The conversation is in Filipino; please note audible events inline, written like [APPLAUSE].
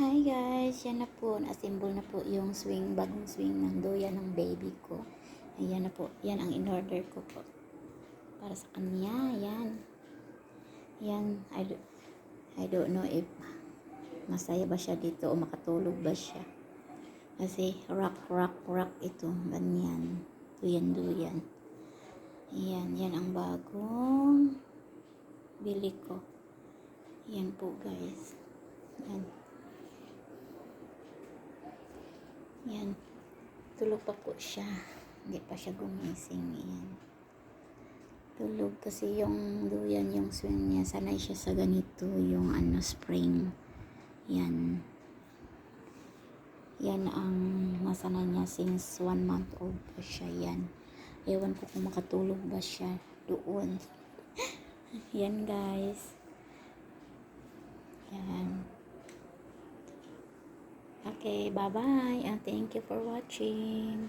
Hi guys, yan na po, na-assemble na po yung swing, bagong swing ng doya ng baby ko. Ayan na po, yan ang in-order ko po. Para sa kanya, yan. Yan, I, do, I don't know if masaya ba siya dito o makatulog ba siya. Kasi rock, rock, rock ito, ganyan. Duyan, duyan. Yan, yan ang bagong bili ko. Yan po guys. Yan. Yan. Tulog pa po siya. Hindi pa siya gumising. Yan. Tulog kasi yung duyan yung swing niya. Sanay siya sa ganito yung ano spring. Yan. Yan ang nasanay niya since one month old pa siya. Yan. Ewan ko kung makatulog ba siya doon. [LAUGHS] Yan guys. Yan. Okay, bye-bye and thank you for watching.